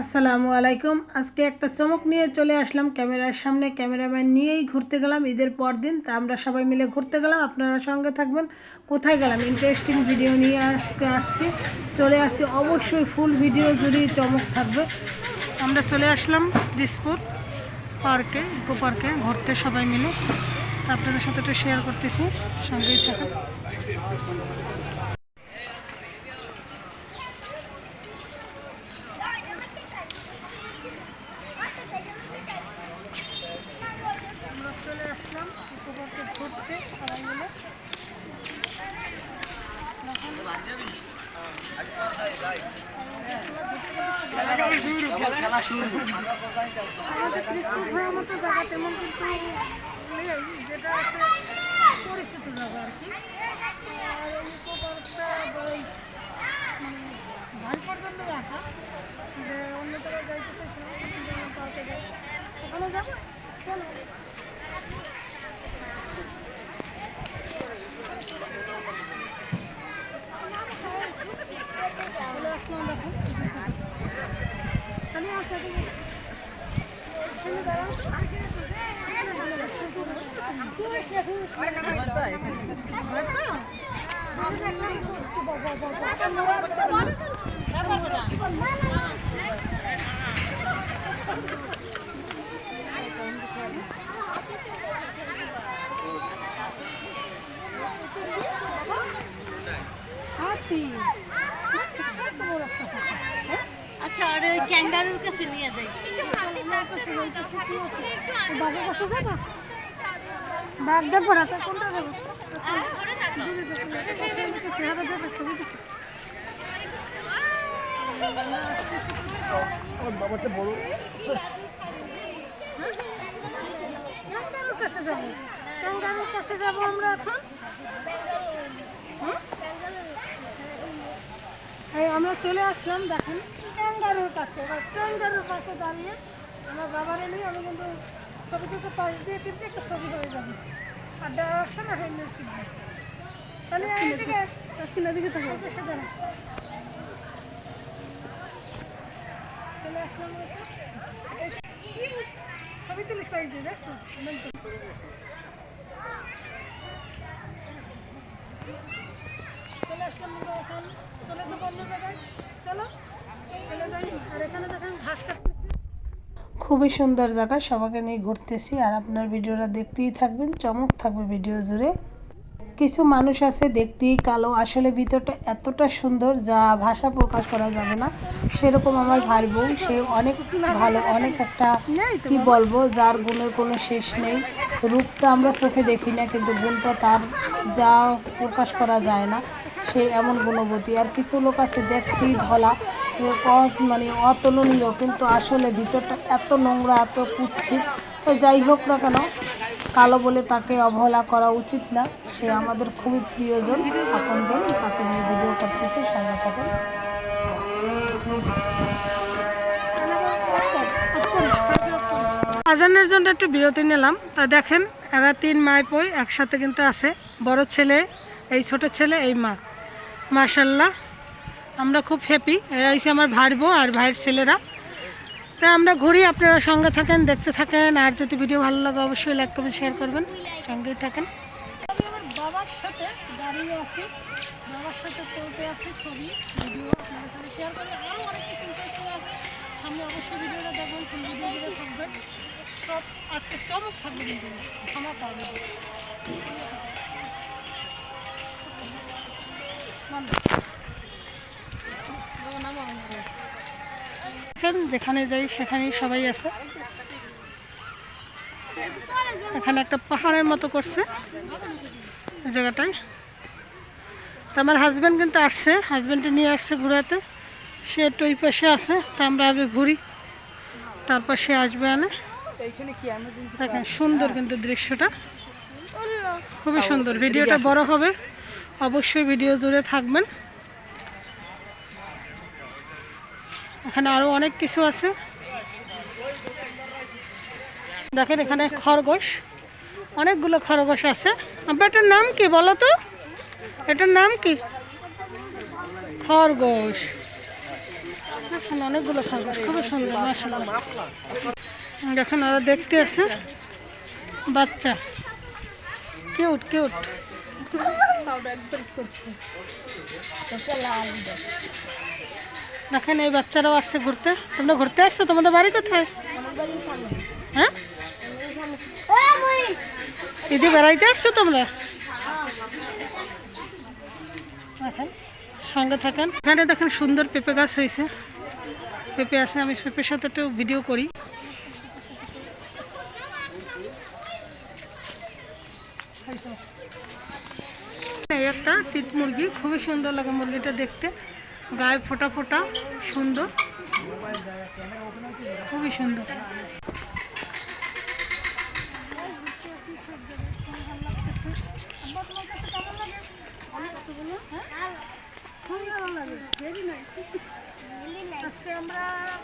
আসসালামু আলাইকুম। আজকে একটা চমক নিয়ে চলে আসলাম ক্যামেরার সামনে। ক্যামেরাম্যান নিয়েই ঘুরতে গেলাম ঈদের পর দিন তা আমরা সবাই মিলে ঘুরতে গেলাম। আপনারা সঙ্গে থাকবেন। কোথায় গেলাম? ইন্টারেস্টিং ভিডিও নিয়ে আসতে আসছি। চলে আসছি। অবশ্যই ফুল ভিডিও জুড়ে চমক থাকবে। আমরা চলে আসলাম দিসপুর পার্কে ইকো পার্কে ঘুরতে সবাই মিলে। আপনাদের সাথে একটু শেয়ার করতেছি। সঙ্গেই থাকুন আমরা চলে আসলাম ইকো ঘুরতে সবাই আর কি আর ইকো যে অন্য জায়গায় ওখানে যাব চলে আসলাম দেখো আমি আসতে এখানে দাঁড়াও হাতি এত বড় একটা হাতি হ্যাঁ আচ্ছা আর ওই ক্যাঙ্গারুর কাছে নিয়ে যাই বাঘ দেখব না কোনটা ক্যাঙ্গারুর কাছে যাব। ক্যাঙ্গারুর কাছে যাব আমরা এখন? এই আমরা চলে আসলাম দেখেন। ক্যাঙ্গারুর কাছে এবার ক্যাঙ্গারুর কাছে দাঁড়িয়ে আমার বাবার এনে আমি কিন্তু ছবি থেকে পাশ দিয়ে কিন্তু একটা ছবি হয়ে যাবে। আর ডাইরেকশন আর হেলমেট কিনবে তাহলে দক্ষিণের দিকে থাকবে চলে আসলাম। এই- ছবি তুলিস পাই দিয়ে দেখছ চলে আসলাম এখন। চলে যাব অন্য জায়গায় চলো চলে যাই আর এখানে দেখেন ঘাস কাটতেছি খুবই সুন্দর জায়গা, সবাইকে নিয়ে ঘুরতেছি আর আপনার ভিডিওটা দেখতেই থাকবেন, চমক থাকবে ভিডিও জুড়ে। কিছু মানুষ আছে দেখতেই কালো, আসলে ভিতরটা এতটা সুন্দর যা ভাষা প্রকাশ করা যাবে না। সেরকম আমার ভাই বউ সে অনেক ভালো, অনেক একটা, কি বলব, যার গুণের কোনো শেষ নেই। রূপটা আমরা চোখে দেখি না, কিন্তু গুণটা তার যা প্রকাশ করা যায় না, সে এমন গুণবতী। আর কিছু লোক আছে দেখতেই ধলা মানে অতুলনীয়, কিন্তু আসলে ভিতরটা এত নোংরা, এত কুচ্ছিত। তো যাই হোক না কেন, কালো বলে তাকে অবহেলা করা উচিত না। সে আমাদের খুবই প্রিয়জন, আপনজন, তাকে নিয়ে ভিডিও করতেছি, সঙ্গে থাকুন। আজানের জন্য একটু বিরতি নিলাম। তা দেখেন, এরা তিন মায় পই একসাথে কিন্তু আছে। বড় ছেলে, এই ছোট ছেলে, এই মা। মার্শাল্লাহ আমরা খুব হ্যাপি এসে আমার ভাইবো আর ভাইয়ের ছেলেরা। তা আমরা ঘুরি, আপনারা সঙ্গে থাকেন, দেখতে থাকেন। আর যদি ভিডিও ভালো লাগে, অবশ্যই লাইক করবেন শেয়ার করবেন। সঙ্গেই থাকেন। আমি আমার বাবার সাথে দাঁড়িয়ে আছি। বাবার সাথে ছবি ভিডিও আপনাদের সাথে শেয়ার আরও অনেক কিছু ইন্টারেস্টিং আছে। সামনে অবশ্যই ভিডিওটা দেখবেন ফুল ভিডিও জুড়ে থাকবেন। সব আজকে চমক থাকবে কিন্তু হবে বন্ধ। দেখেন যেখানে যাই সেখানেই সবাই আছে। এখানে একটা পাহাড়ের মতো করছে জায়গাটায়। তা আমার হাজব্যান্ড কিন্তু আসছে হাজব্যান্ডে নিয়ে আসছে ঘুরাতে। সে একটু ওই পাশে আছে তা আমরা আগে ঘুরি। তারপর সে আসবে আনে দেখেন সুন্দর কিন্তু দৃশ্যটা। খুবই সুন্দর। ভিডিওটা বড় হবে। অবশ্যই ভিডিও জুড়ে থাকবেন। এখানে আরও অনেক কিছু আছে। দেখেন এখানে খরগোশ। অনেকগুলো খরগোশ আছে। এটার নাম কি বলো তো? এটার নাম কি? খরগোশ। দেখছেন অনেকগুলো খরগোশ, খুবই সুন্দর দেখেন ওরা দেখতে আছে। বাচ্চা। Cute cute. দেখেন এই বাচ্চারাও আসছে ঘুরতে। তোমরা ঘুরতে আসছো? তোমাদের বাড়ি কোথায়? হ্যাঁ? দিদি বেড়াইতে আসছো তোমরা? সঙ্গে থাকেন। এখানে দেখেন সুন্দর পেঁপে গাছ হয়েছে। পেঁপে আছে, আমি পেঁপের সাথে একটু ভিডিও করি। একটা তিত মুরগি, খুবই সুন্দর লাগে মুরগিটা দেখতে। গায়ে ফোটা ফোটা, সুন্দর। খুবই সুন্দর। আমরা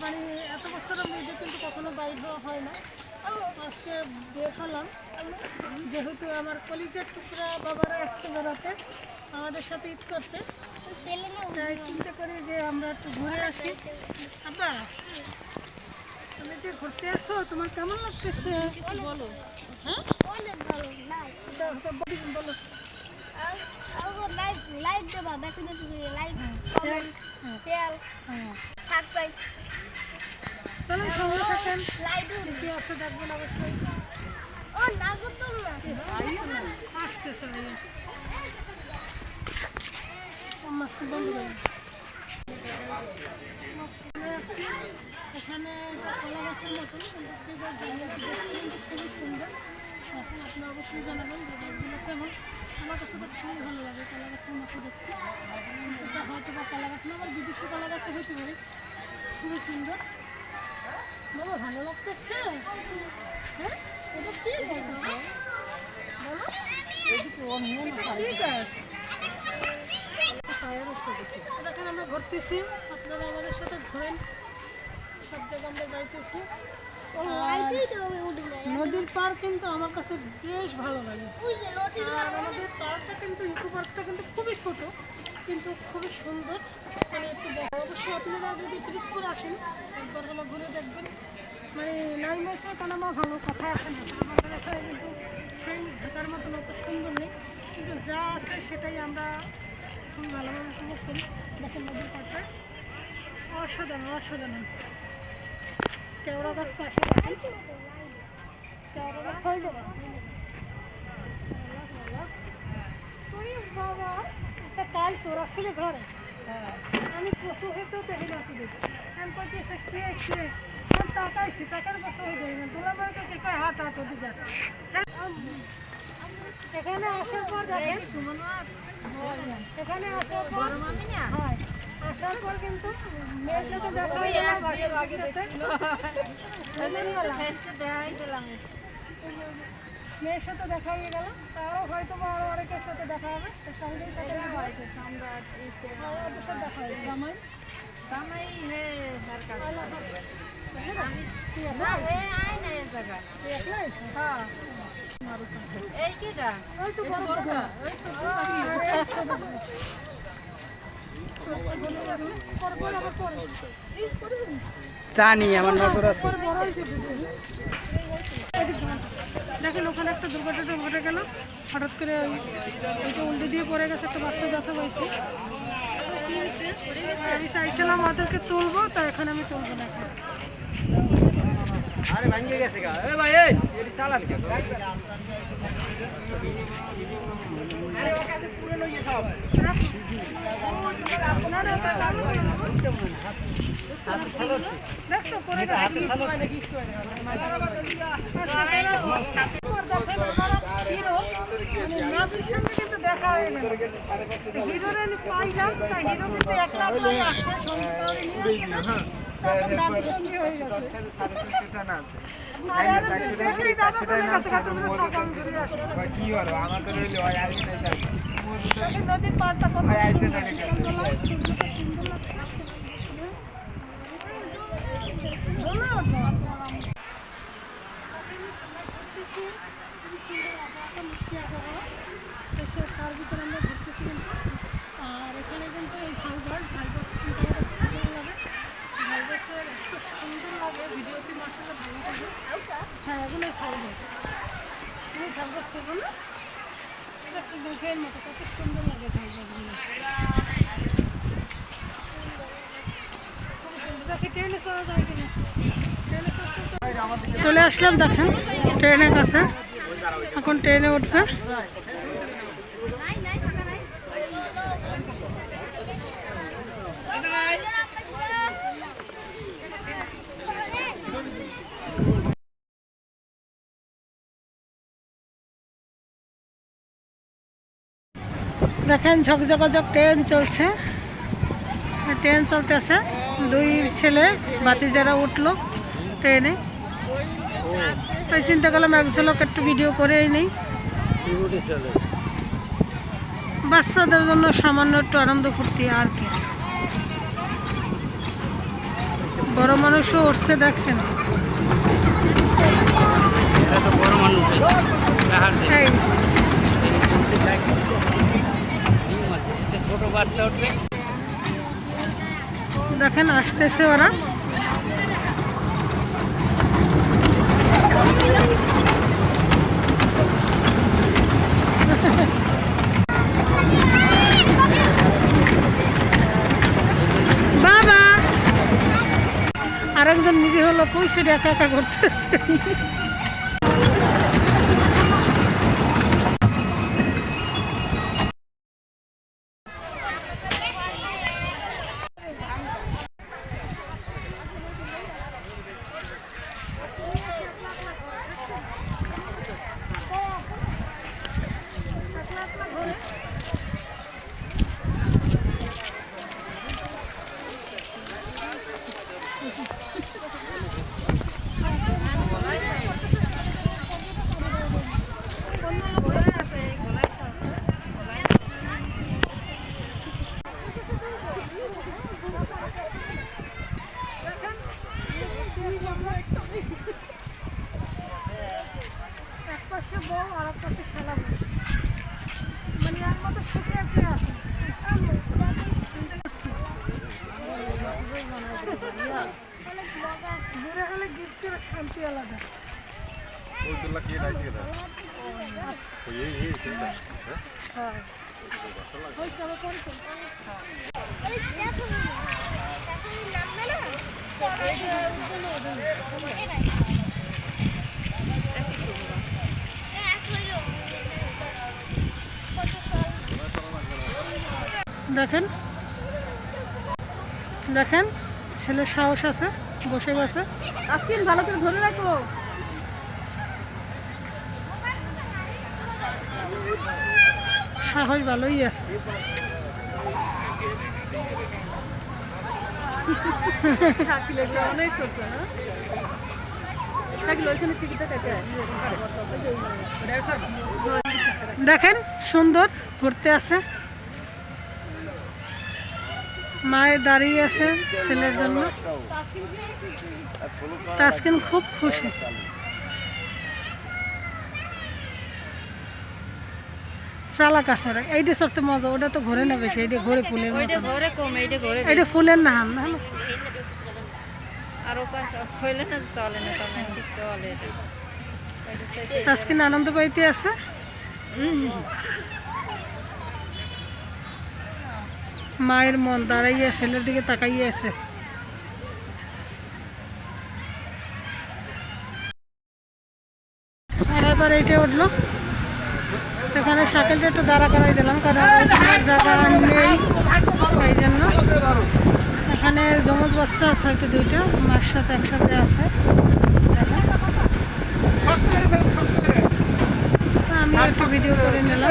মানে এত বছরের মধ্যে কিন্তু কখনো বাইর হয় না। আজকে বিয়ে যেহেতু আমার কলিজার টুকরা বাবারা এসছে বেড়াতে আমাদের সাথে ঈদ করতে তাই চিন্তা করি যে আমরা একটু ঘুরে আসি। আব্বা তুমি যে ঘুরতে আসো তোমার কেমন লাগতেছে? বলো। হ্যাঁ? বলি- লাইক লাইক দেবা দেখো দেখো লাইক কমেন্ট হ্যাঁ, শেয়ার হ্যাঁ। সাবস্ক্রাইব। চলুন সঙ্গে থাকেন। কি আছে দেখবেন অবশ্যই। আসতেছে ভাইয়া। বন্ধ করে এখানে কলা গাছের মতন খুবই সুন্দর এখন আপনি অবশ্যই জানাবেন যে গাছগুলো কেমন। আমার কাছে তো খুবই ভালো লাগে কলা গাছের মতো দেখতে। এটা হয়তো বা কলা গাছ না আবার বিদেশি কলা গাছে হতে পারে। খুবই সুন্দর। বাবা ভালো লাগতেছে? হ্যাঁ? এটা কি দেখেন আমরা ঘুরতেছি। আপনারা আমাদের সাথে ঘোরেন। সব জায়গায় আমরা যাইতেছি। নদীর পার কিন্তু আমার কাছে বেশ ভালো লাগে। আর আমাদের পার্কটা কিন্তু ইকো পার্কটা কিন্তু খুবই ছোট। কিন্তু খুবই সুন্দর মানে একটু অবশ্যই আপনারা যদি পিরিস করে আসেন একবার হলো ঘুরে দেখবেন মানে নাই মাসে কানামা ভালো কথা আসে না আমাদের এখানে কিন্তু সেই ঢাকার মতন অত সুন্দর নেই কিন্তু যা আছে সেটাই আমরা খুব ভালোভাবে উপভোগ করি দেখেন নদীর পাড়টা অসাধারণ অসাধারণ কেওড়া গাছ পাশে কেওড়া গাছ হয়ে যাবে বাবা এটা কাল তোর আসলে ঘরে। আমি কত হেঁটে দেখি না শুধু। আমি কইতে এসে শুয়ে শুয়ে আমি তাকাইছি তাকার বসে হয়ে যাই না। তোলা মানে তো কে কয় হাট হাট ওদিকে এখানে আসার পর দেখেন এখানে আসার পর হয় আসার পর কিন্তু মেয়ের সাথে দেখা হয়ে গেল বাসের সাথে মেয়ের সাথে দেখা হয়ে গেল। তারও হয়তো বা আরও অনেকের সাথে দেখা হবে। তো সঙ্গেই ওদের সাথে দেখা জামাই। জানি আমার নজর আছে। হয়েছে। দেখেন ওখানে একটা দুর্ঘটনা ঘটে গেল। হঠাৎ করে ওই ওইটা উল্টে দিয়ে পড়ে গেছে একটা বাচ্চা ব্যথা পাইছে আমি চাইছিলাম ওদেরকে তুলবো তা এখন আমি তুলবো না এখন। আরে ভাঙ্গে গেছে গা। এ ভাই এই এটি চালান কে আরে ওর কাছে পুরো লইয়ে সব। হাতে চালো দেখছ পড়ে গেছে হাতে চালো কিন্তু দেখা গেল হিরোর পাইলাম তা হিরো কিন্তু সঙ্গী কাউরে নিয়ে আসছে না। তখন দাদি সঙ্গী হয়ে গেছে আর তার ভিতরে আমরা ঘুরতেছি আর এখানে কিন্তু এই ঝালঘর ঝালঘর ভালো লাগে সুন্দর লাগে ভিডিওতে মাসালে ভালো লাগে হ্যাঁ এগুলো খাইবে তুমি ঝালটা ছিল না এটা মুখের মতো কত সুন্দর লাগে ঝালগুলো চলা আসলাম দেখেন ট্রেনের কাছে। এখন ট্রেনে উঠবে। দেখেন ঝকঝকঝক ট্রেন চলছে। ট্রেন চলতেছে। দুই ছেলে বাতি যারা উঠল ট্রেনে। তাই চিন্তা করলাম এক ঝলক একটু ভিডিও করেই নেই। বাচ্চাদের জন্য সামান্য একটু আনন্দ ফুর্তি আর কি। বড় মানুষও উঠছে দেখছেন এই ছোট বাচ্চা উঠবে আসতেছে ওরা। বাবা! আরেকজন নিরীহ লোক ওই সেটা একা একা করতেছে এক পাশে বউ আর এক পাশে খেলা বউ মানে এক মতো ফুটে একটা আছে ঘুরে গেলে আলাদা। ওইগুলা কে রাইতে গেল ওই এই এই চিন্তা হয়? ওই চলো কোন কোন? এই দেখো না দেখো নামবে না এই যে উঠবে না? এক হইল দেখেন? দেখেন? ছেলের সাহস আছে? বসে গেছে আজকে ভালো করে ধরে রাখো। সাহস ভালোই আছে। অনেক ছোট দেখেন সুন্দর ঘুরতে আছে। মায়ের দাঁড়িয়ে আছে ছেলের জন্য। তাসকিন খুব খুশি। চালাক আছে। এইটা সরতে মজা ওটা তো ঘুরে না বেশি এইটা ঘুরে ফুলের মতো। এইটা ফুলের না হাম না। তাসকিন আনন্দ পাইতে আছে? মায়ের মন দাঁড়াইয়া ছেলের দিকে তাকাইয়া আছে। এবার এইটা উঠল। এখানে সাইকেলটা একটু দাঁড়া করাই দিলাম, কারণ জায়গা নেই। এই জন্য এখানে জমজ বাচ্চা আছে হয়তো দুইটা মার সাথে একসাথে আছে। আমি একটু ভিডিও করে নিলাম।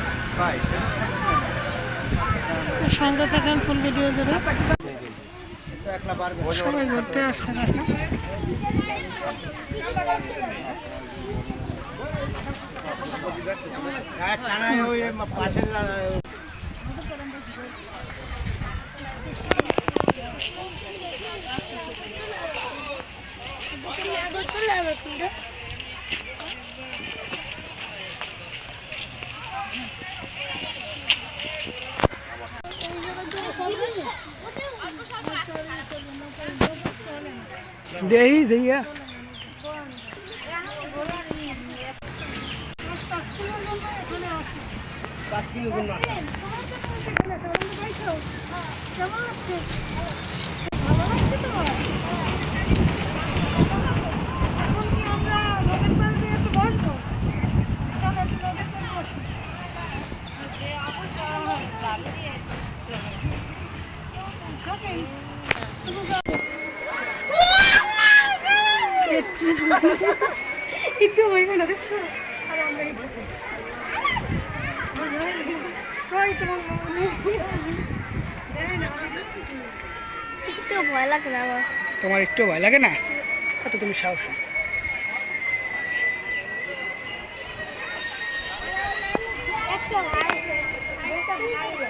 সঙ্গে থাকেন ফুল ভিডিও জুড়ে। সবাই ঘুরতে আসছে দেখেন দেহি যাইয়া কেমন লাগছে ভালো লাগছে তোমার এখন কি আমরা নদীর পাড়ে দিয়ে একটু। বসবো একটু নদীর পাড়ে বসি একটু হইবে না দেখছ আর আমরা তোমার একটু ভয় লাগে না আমার? তোমার একটু ভয় লাগে না? এত তুমি সাহস একটা ভাইরে একটা ভাইরে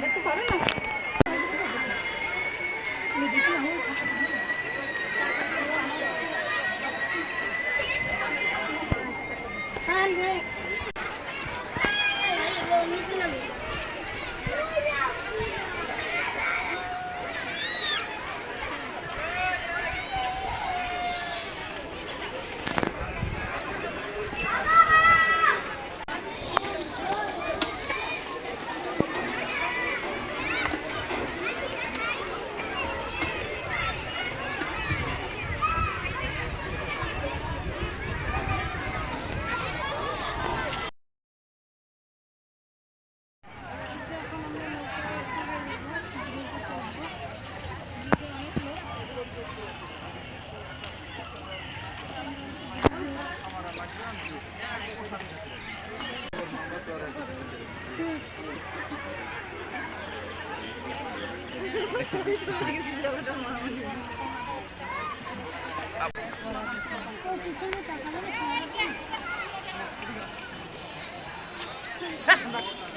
দেখতে পারো না হ্যাঁ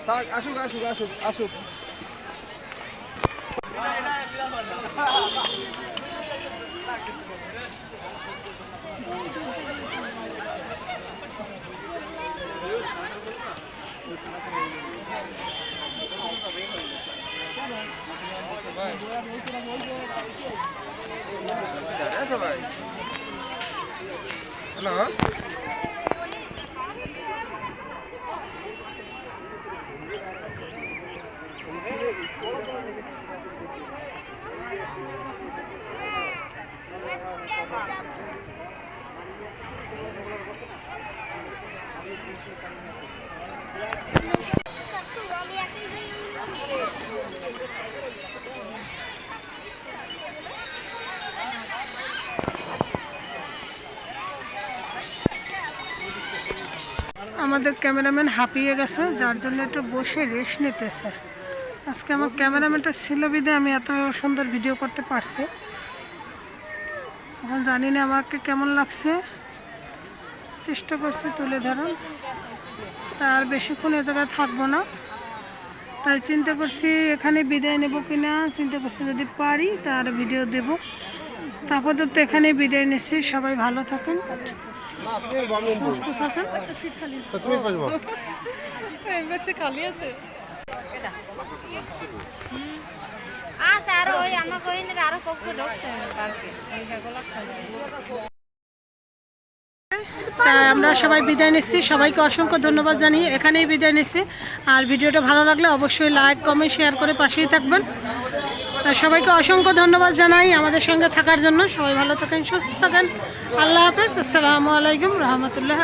আসুক আসুক আসুক আসুক। সবাই হ্যালো? আমাদের ক্যামেরাম্যান হাঁপিয়ে গেছে, যার জন্য একটু বসে রেস্ট নিতেছে। আজকে আমার ক্যামেরাম্যানটা ছিল বিদে আমি এত সুন্দর ভিডিও করতে পারছি। এখন জানি না আমাকে কেমন লাগছে। চেষ্টা করছি তুলে ধরার। তার বেশিক্ষণ এ জায়গায় থাকব না। তাই চিন্তা করছি এখানে বিদায় নেব কিনা চিন্তা করছি যদি পারি তার ভিডিও দেব। তারপর তো এখানে বিদায় নিচ্ছি সবাই ভালো থাকেন। সুস্থ থাকেন। তুমি বসবো। আমরা সবাই বিদায় নিচ্ছি। সবাইকে অসংখ্য ধন্যবাদ জানিয়ে এখানেই বিদায় নিচ্ছি। আর ভিডিওটা ভালো লাগলে অবশ্যই লাইক, কমেন্ট, শেয়ার করে পাশেই থাকবেন। সবাইকে অসংখ্য ধন্যবাদ জানাই আমাদের সঙ্গে থাকার জন্য। সবাই ভালো থাকেন, সুস্থ থাকেন। আল্লাহ হাফেজ। আসসালামু আলাইকুম রহমতুল্লাহ